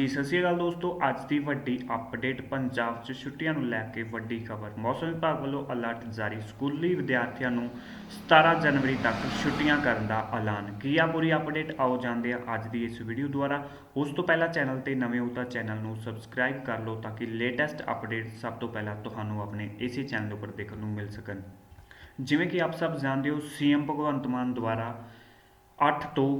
ਜੀ, ਸਤਿ ਸ਼੍ਰੀ ਅਕਾਲ ਦੋਸਤੋ। ਅੱਜ ਦੀ ਵੱਡੀ ਅਪਡੇਟ ਪੰਜਾਬ 'ਚ ਛੁੱਟੀਆਂ ਨੂੰ ਲੈ ਕੇ ਵੱਡੀ ਖਬਰ। ਮੌਸਮ ਵਿਭਾਗ ਵੱਲੋਂ ਅਲਰਟ ਜਾਰੀ। ਸਕੂਲੀ ਵਿਦਿਆਰਥੀਆਂ ਨੂੰ 17 ਜਨਵਰੀ ਤੱਕ ਛੁੱਟੀਆਂ ਕਰਨ ਦਾ ਐਲਾਨ। ਕੀ ਆ ਪੂਰੀ ਅਪਡੇਟ ਆਓ ਜਾਂਦੇ ਆ ਅੱਜ ਦੀ ਇਸ ਵੀਡੀਓ ਦੁਆਰਾ। ਉਸ ਤੋਂ ਪਹਿਲਾਂ ਚੈਨਲ ਤੇ ਨਵੇਂ ਹੋ ਤਾਂ ਚੈਨਲ ਨੂੰ ਸਬਸਕ੍ਰਾਈਬ ਕਰ ਲਓ ਤਾਂ ਕਿ ਲੇਟੈਸਟ ਅਪਡੇਟ ਸਭ ਤੋਂ ਪਹਿਲਾਂ ਤੁਹਾਨੂੰ ਆਪਣੇ ਇਸੇ ਚੈਨਲ ਉੱਪਰ ਦੇਖਣ ਨੂੰ ਮਿਲ ਸਕਣ। ਜਿਵੇਂ ਕਿ ਆਪ ਸਭ ਜਾਣਦੇ ਹੋ, ਸੀਐਮ ਭਗਵੰਤ ਮਾਨ ਦੁਆਰਾ 8 ਤੋਂ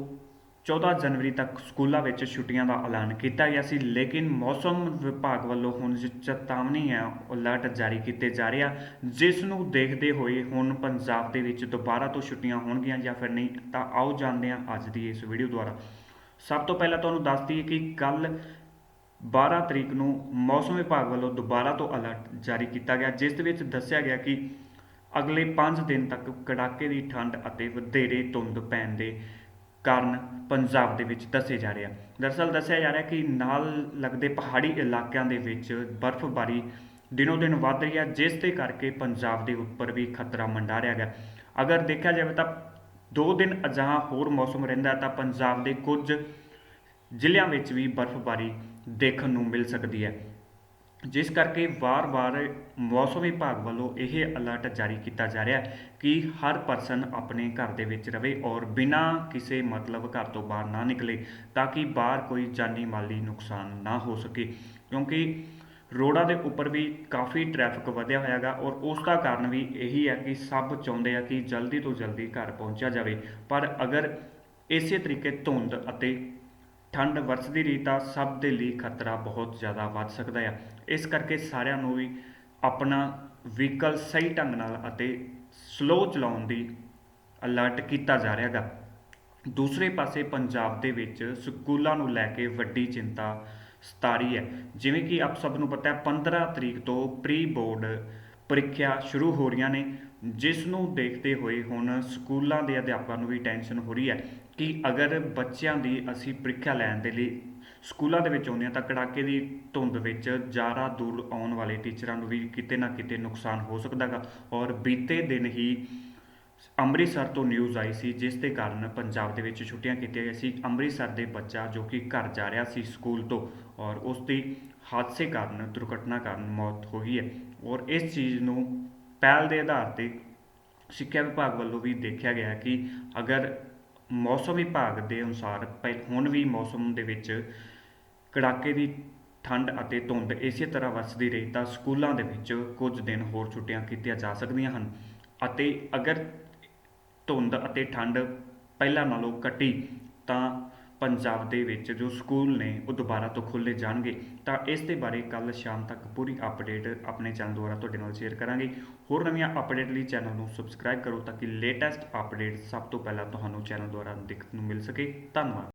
14 ਜਨਵਰੀ ਤੱਕ ਸਕੂਲਾਂ ਵਿੱਚ ਛੁੱਟੀਆਂ ਦਾ ਐਲਾਨ ਕੀਤਾ ਗਿਆ ਸੀ, ਲੇਕਿਨ ਮੌਸਮ ਵਿਭਾਗ ਵੱਲੋਂ ਹੁਣ ਜ- ਚੇਤਾਵਨੀ ਹੈ, ਅਲਰਟ ਜਾਰੀ ਕੀਤੇ ਜਾ ਰਿਹਾ ਜਿਸ ਨੂੰ ਦੇਖਦੇ ਹੋਏ ਹੁਣ ਪੰਜਾਬ ਦੇ ਵਿੱਚ ਦੁਬਾਰਾ ਤੋਂ ਛੁੱਟੀਆਂ ਹੋਣਗੀਆਂ ਜਾਂ ਫਿਰ ਨਹੀਂ, ਤਾਂ ਆਓ ਜਾਣਦੇ ਹਾਂ ਅੱਜ ਦੀ ਇਸ ਵੀਡੀਓ ਦੁਆਰਾ। ਸਭ ਤੋਂ ਪਹਿਲਾਂ ਤੁਹਾਨੂੰ ਦੱਸ ਦਈਏ ਕਿ ਕੱਲ 12 ਤਰੀਕ ਨੂੰ ਮੌਸਮ ਵਿਭਾਗ ਵੱਲੋਂ ਦੁਬਾਰਾ ਤੋਂ ਅਲਰਟ ਜਾਰੀ ਕੀਤਾ ਗਿਆ, ਜਿਸ ਦੇ ਵਿੱਚ ਦੱਸਿਆ ਗਿਆ ਕਿ ਅਗਲੇ 5 ਦਿਨ ਤੱਕ ਕੜਾਕੇ ਦੀ ਠੰਡ ਅਤੇ ਵਧੇਰੇ ਧੁੰਦ ਪੈਣ ਦੇ ਕਾਰਨ ਪੰਜਾਬ ਦੇ ਵਿੱਚ ਦੱਸੇ ਜਾ ਰਿਹਾ ਦਰਅਸਲ ਦੱਸਿਆ ਜਾ ਰਿਹਾ ਕਿ ਨਾਲ ਲੱਗਦੇ ਪਹਾੜੀ ਇਲਾਕਿਆਂ ਦੇ ਵਿੱਚ ਬਰਫ਼ਬਾਰੀ ਦਿਨੋ ਦਿਨ ਵੱਧ ਰਹੀ ਹੈ ਜਿਸ ਦੇ ਕਰਕੇ ਪੰਜਾਬ ਦੇ ਉੱਪਰ ਵੀ ਖਤਰਾ ਮੰਡਾ ਰਿਹਾ ਗਿਆ। ਅਗਰ ਦੇਖਿਆ ਜਾਵੇ ਤਾਂ ਦੋ ਦਿਨ ਅਜਿਹਾ ਹੋਰ ਮੌਸਮ ਰਹਿੰਦਾ, ਤਾਂ ਪੰਜਾਬ ਦੇ ਕੁਝ ਜ਼ਿਲ੍ਹਿਆਂ ਵਿੱਚ ਵੀ ਬਰਫ਼ਬਾਰੀ ਦੇਖਣ ਨੂੰ ਮਿਲ ਸਕਦੀ ਹੈ। ਜਿਸ ਕਰਕੇ ਵਾਰ-ਵਾਰ ਮੌਸਮ ਵਿਭਾਗ ਵੱਲੋਂ ਇਹ ਅਲਰਟ ਜਾਰੀ ਕੀਤਾ ਜਾ ਰਿਹਾ ਹੈ ਕਿ ਹਰ ਪਰਸਨ ਆਪਣੇ ਘਰ ਦੇ ਵਿੱਚ ਰਵੇ ਔਰ ਬਿਨਾਂ ਕਿਸੇ ਮਤਲਬ ਘਰ ਤੋਂ ਬਾਹਰ ਨਾ ਨਿਕਲੇ ਤਾਂ ਕਿ ਬਾਹਰ ਕੋਈ ਜਾਨੀ ਮਾਲੀ ਨੁਕਸਾਨ ਨਾ ਹੋ ਸਕੇ। ਕਿਉਂਕਿ ਰੋਡਾਂ ਦੇ ਉੱਪਰ ਵੀ ਕਾਫੀ ਟ੍ਰੈਫਿਕ ਵਧਿਆ ਹੋਇਆਗਾ ਔਰ ਉਸ ਦਾ ਕਾਰਨ ਵੀ ਇਹੀ ਹੈ ਕਿ ਸਭ ਚਾਹੁੰਦੇ ਆ ਕਿ ਜਲਦੀ ਤੋਂ ਜਲਦੀ ਘਰ ਪਹੁੰਚਿਆ ਜਾਵੇ। ਪਰ ਅਗਰ ਇਸੇ ਤਰੀਕੇ ਧੁੰਦ ਅਤੇ ਠੰਡ ਵਰਸਦੀ ਰਹੀ ਤਾਂ ਸਭ ਦੇ ਲਈ ਖਤਰਾ ਬਹੁਤ ਜ਼ਿਆਦਾ ਵੱਧ ਸਕਦਾ ਹੈ ਇਸ ਕਰਕੇ ਸਾਰਿਆਂ ਨੂੰ ਵੀ ਆਪਣਾ ਵਹੀਕਲ ਸਹੀ ਢੰਗ ਨਾਲ ਅਤੇ ਸਲੋ ਚਲਾਉਣ ਦੀ ਅਲਰਟ ਕੀਤਾ ਜਾ ਰਿਹਾ ਹੈਗਾ ਦੂਸਰੇ ਪਾਸੇ ਪੰਜਾਬ ਦੇ ਵਿੱਚ ਸਕੂਲਾਂ ਨੂੰ ਲੈ ਕੇ ਵੱਡੀ ਚਿੰਤਾ ਸਤਾਰੀ ਹੈ। ਜਿਵੇਂ ਕਿ ਆਪ ਸਭ ਨੂੰ ਪਤਾ ਹੈ 15 ਤਰੀਕ ਤੋਂ ਪ੍ਰੀ ਬੋਰਡ ਪ੍ਰੀਖਿਆ ਸ਼ੁਰੂ ਹੋ ਰਹੀਆਂ ਨੇ, ਜਿਸ ਨੂੰ ਦੇਖਦੇ ਹੋਏ ਹੁਣ ਸਕੂਲਾਂ ਦੇ ਅਧਿਆਪਕਾਂ ਨੂੰ ਵੀ ਟੈਨਸ਼ਨ ਹੋ ਰਹੀ ਹੈ ਕਿ ਅਗਰ ਬੱਚਿਆਂ ਦੀ ਅਸੀਂ ਪ੍ਰੀਖਿਆ ਲੈਣ ਦੇ ਲਈ ਸਕੂਲਾਂ ਦੇ ਵਿੱਚ ਆਉਂਦੇ ਹਾਂ ਤਾਂ ਕੜਾਕੇ ਦੀ ਧੁੰਦ ਵਿੱਚ ਜ਼ਿਆਦਾ ਦੂਰ ਆਉਣ ਵਾਲੇ ਟੀਚਰਾਂ ਨੂੰ ਵੀ ਕਿਤੇ ਨਾ ਕਿਤੇ ਨੁਕਸਾਨ ਹੋ ਸਕਦਾ ਗਾ। ਔਰ ਬੀਤੇ ਦਿਨ ਹੀ ਅੰਮ੍ਰਿਤਸਰ ਤੋਂ ਨਿਊਜ਼ ਆਈ ਸੀ, ਜਿਸ ਦੇ ਕਾਰਨ ਪੰਜਾਬ ਦੇ ਵਿੱਚ ਛੁੱਟੀਆਂ ਕੀਤੀਆਂ ਗਈਆਂ ਸੀ। ਅੰਮ੍ਰਿਤਸਰ ਦੇ ਬੱਚਾ ਜੋ ਕਿ ਘਰ ਜਾ ਰਿਹਾ ਸੀ ਸਕੂਲ ਤੋਂ ਔਰ ਉਸ ਦੀ ਹਾਦਸੇ ਕਾਰਨ, ਦੁਰਘਟਨਾ ਕਾਰਨ ਮੌਤ ਹੋ ਗਈ ਹੈ। ਔਰ ਇਸ ਚੀਜ਼ ਨੂੰ ਪਹਿਲ ਦੇ ਆਧਾਰ ਤੇ ਸਿੱਖਿਆ ਵਿਭਾਗ ਵੱਲੋਂ ਵੀ ਦੇਖਿਆ ਗਿਆ ਕਿ ਅਗਰ ਮੌਸਮ ਵਿਭਾਗ ਦੇ ਅਨੁਸਾਰ ਪਹਿ- ਹੁਣ ਵੀ ਮੌਸਮ ਦੇ ਵਿੱਚ ਕੜਾਕੇ ਦੀ ਠੰਡ ਅਤੇ ਧੁੰਦ ਇਸੇ ਤਰ੍ਹਾਂ ਵਰਸਦੀ ਰਹੀ ਤਾਂ ਸਕੂਲਾਂ ਦੇ ਵਿੱਚ ਕੁਝ ਦਿਨ ਹੋਰ ਛੁੱਟੀਆਂ ਕੀਤੀਆਂ ਜਾ ਸਕਦੀਆਂ ਹਨ ਅਤੇ ਅਗਰ ਧੁੰਦ ਅਤੇ ਠੰਡ ਪਹਿਲਾਂ ਨਾਲੋਂ ਘਟੀ ਤਾਂ ਪੰਜਾਬ ਦੇ ਵਿੱਚ ਜੋ ਸਕੂਲ ਨੇ ਉਹ ਦੁਬਾਰਾ ਤੋਂ ਖੁੱਲ੍ਹੇ ਜਾਣਗੇ, ਤਾਂ ਇਸ ਦੇ ਬਾਰੇ ਕੱਲ ਸ਼ਾਮ ਤੱਕ ਪੂਰੀ ਅਪਡੇਟ ਆਪਣੇ ਚੈਨਲ ਦੁਆਰਾ ਤੁਹਾਡੇ ਨਾਲ ਸ਼ੇਅਰ ਕਰਾਂਗੇ। ਹੋਰ ਨਵੀਆਂ ਅਪਡੇਟ ਲਈ ਚੈਨਲ ਨੂੰ ਸਬਸਕ੍ਰਾਈਬ ਕਰੋ ਤਾਂ ਕਿ ਲੇਟੈਸਟ ਅਪਡੇਟ ਸਭ ਤੋਂ ਪਹਿਲਾਂ ਤੁਹਾਨੂੰ ਚੈਨਲ ਦੁਆਰਾ ਦੇਖਣ ਨੂੰ ਮਿਲ ਸਕੇ। ਧੰਨਵਾਦ।